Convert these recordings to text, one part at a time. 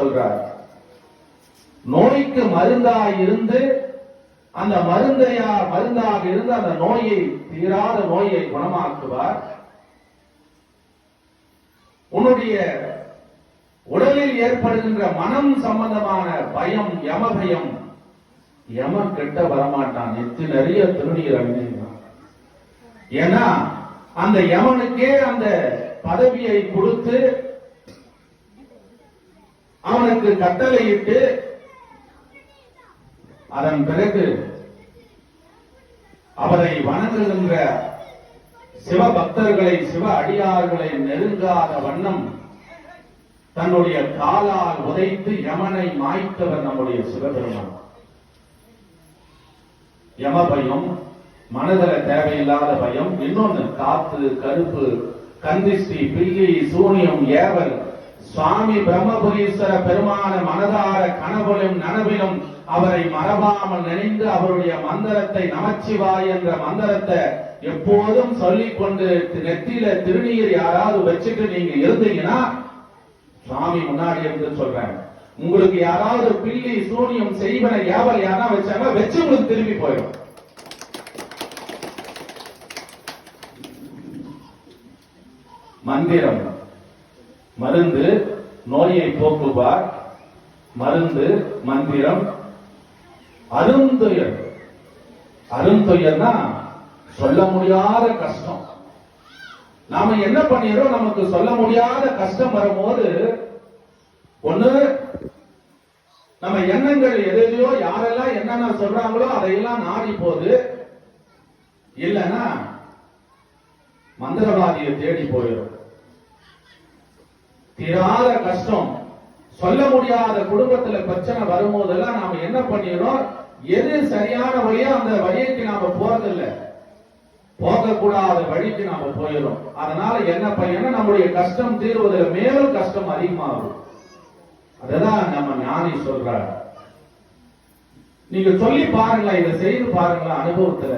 சொல்றார். நோய்க்கு மருந்தா இருந்து அந்த மருந்தையா மருந்தாக இருந்து அந்த நோயை தீராத நோயை குணமாக்குவார். உன்னுடைய உடலில் ஏற்படுகின்ற மனம் சம்பந்தமான பயம் யம பயம் யம கெட்ட வரமாட்டான். நெத்தி நிறைய திருநீர் அணிஞ்சிருக்கான் ஏன்னா அந்த யமனுக்கே அந்த பதவியை கொடுத்து அவனுக்கு கட்டளையிட்டு அதன் பிறகு அவரை வணங்குகின்ற சிவ பக்தர்களை சிவ அடியார்களை நெருங்காத வண்ணம் தன்னுடைய காலால் உதைத்து யமனை மாய்த்தவர் நம்முடைய சிவபெருமான். யம பயம் மனதில தேவையில்லாத பயம் இன்னொன்னு காத்து கருப்பு கந்திஷ்டி பில்லி சூனியம் ஏவல் சுவாமி பிரம்மபுரீஸ்வர பெருமான மனதார கனவுலும் நனவிலும் அவரை மறவாமல் நினைந்து அவருடைய மந்திரத்தை நமச்சிவாய் என்ற மந்திரத்தை எப்போதும் சொல்லிக் கொண்டு நெத்தியில திருநீர் யாராவது வச்சுட்டு நீங்க இருந்தீங்கன்னா சுவாமி முன்னாடி இருந்து சொல்றேன் உங்களுக்கு யாராவது பில்லி சூனியம் செய்வன ஏவல் யாரா வச்சாங்க வச்சு உங்களுக்கு திரும்பி போயிடும். மந்திரம். மருந்து நோயை போக்குவார் மருந்து மந்திரம் அருந்துயர் அருந்துயர்னா சொல்ல முடியாத கஷ்டம். நாம என்ன பண்ணிடுறோம்? நமக்கு சொல்ல முடியாத கஷ்டம் வரும்போது ஒண்ணு நம்ம எண்ணங்கள் எதையோ யாரெல்லாம் என்னென்ன சொல்றாங்களோ அதையெல்லாம் நாடி போகுது இல்லைன்னா மந்திரவாதியை தேடி போயிடும். தீராத கஷ்டம். சொல்ல முடியாத குடும்பத்துல பிரச்சனை வரும்போதெல்லாம் நாம என்ன பண்ணிடுறோம் எது சரியான வழியோ அந்த வழிக்கு நாம போறதில்ல. போகக்கூடாத வழிக்கு நாம போயிடும் அதனால என்ன பையனா நம்முடைய கஷ்டம் தீர்வதில் மேலும் கஷ்டம் அதிகமாகும். அததான் நம்ம ஞானி சொல்றார். நீங்க சொல்லி பாருங்களேன் இதை செய்து பாருங்களேன் அனுபவத்துல.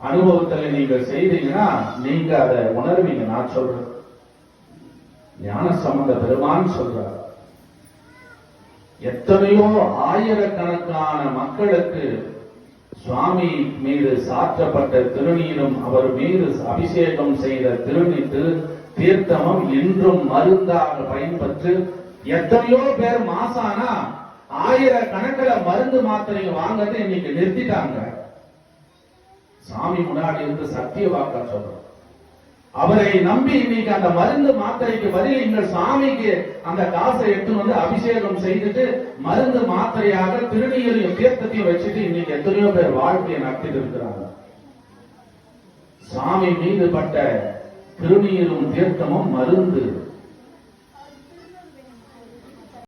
அனுபவத்துல நீங்க செய்தீங்கன்னா நீங்க அதை உணர்வீங்க நான் சொல்றேன். ஞான சம்பந்த பெருமான் சொல்றார். எத்தனையோ ஆயிரக்கணக்கான மக்களுக்கு சுவாமி மீது சாற்றப்பட்ட திருநீரும் அவர் மீது அபிஷேகம் செய்த திருநீ தீர்த்தமும் இன்றும் மருந்தாக பயன்பட்டு எத்தனையோ பேர் மாசானா ஆயிரக்கணக்கில் மருந்து மாத்திரை வாங்கறது இன்னைக்கு நிறுத்திட்டாங்க. சாமி முன்னாடி இருந்து சத்திய வாக்கா சொல்றோம் அவரை நம்பி இன்னைக்கு அந்த மருந்து மாத்திரைக்கு பதில் எங்கள் சாமிக்கு அந்த காசை எடுத்து வந்து அபிஷேகம் செய்துட்டு மருந்து மாத்திரையாக திருநீரையும் தீர்த்தத்தையும் வச்சுட்டு இன்னைக்கு எத்தனையோ பேர் வாழ்க்கையை நடத்திட்டு இருக்கிறாங்க. சாமி மீது பட்ட திருநீரும் தீர்த்தமும் மருந்து.